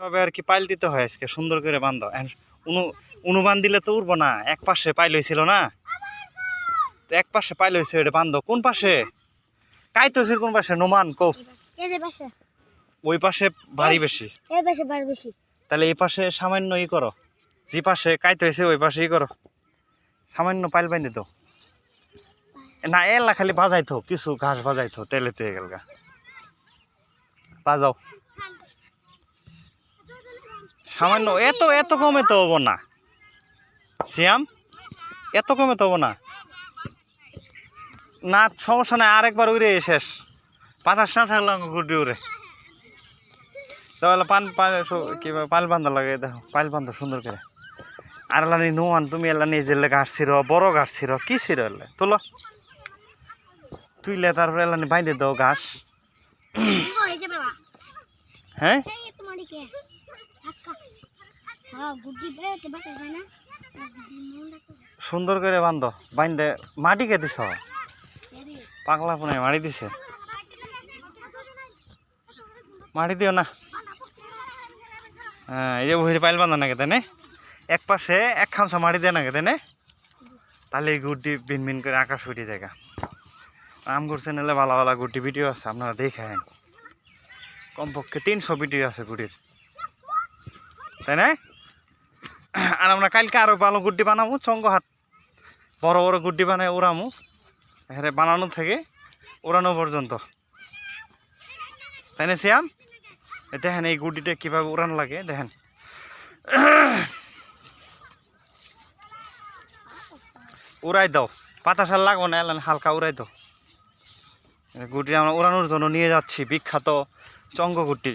তবে আর কি পাইল দিতে হয় আজকে সুন্দর করে বান্ধ। উনু উনু বান দিলে তো উড়বো না এক পাশে পাইল হয়েছিল না। তো এক পাশে পাইল হয়েছে এটা বান্ধ। কোন পাশে? কাইতে হয়েছে কোন পাশে? নোমান কো এই যে পাশে। ওই পাশে ভারী বেশি। তাহলে এই পাশে সামান্য ই করো। যে পাশে কাইতে হয়েছে ওই পাশে ই করো। সামান্য পাইল বাইন্ধে তো না এলা খালি বাজাইতো কিছু ঘাস বাজাইতো তেলে তুই গেল গা। বাজাও। সামান্য এত এত কমে তো হব না। সিয়াম এত কমে তো হব না। না সমস্যা নাই আরেকবার উড়ে শেষ। পাতাস না থাকলে গুড্ডি উড়ে। তাহলে পান কি পাল বান্ধা লাগে দেখো পাল বান্ধ সুন্দর করে। আর এলানি নোয়ান তুমি এলানি যে ঘাস ছিল বড় ঘাস ছিল কি ছিল এলে? তুলো। তুইলে তারপরে এলানি বাইন্ধে দাও ঘাস হ্যাঁ? সুন্দর করে বান্ধ বাইন্ধে মাটি কে দিছ। পাগলা ফোনে মারি দিছে। মাটি দিও না। হ্যাঁ এই যে ভুঁড়ি পাইল বান্ধা না? এক পাশে এক খামসা মাটি দেয় না? তাহলে এই গুড্ডি বিন বিন করে আকাশ উঠে জায়গা আম করছে নিলে ভালো ভালো গুড্ডি ভিডিও আছে, আপনারা দেখেন কমপক্ষে তিনশো ভিডিও আছে গুডির তাই না? আর আমরা কালকে আরও ভালো গুড্ডি বানাবো, চঙ্গহাট। বড় বড় গুড্ডি বানায় উড়ামু এখানে বানানো থেকে উড়ানো পর্যন্ত। তাই না এই দেখেন, এই গুড্ডিটা কীভাবে উড়ানো লাগে, দেখেন। উড়াই দাও। পাতা সার লাগবো না, এলান হালকা উড়াই দাও। গুড্ডি আমরা উড়ানোর জন্য নিয়ে যাচ্ছি, বিখ্যাত চঙ্গ গুড্ডি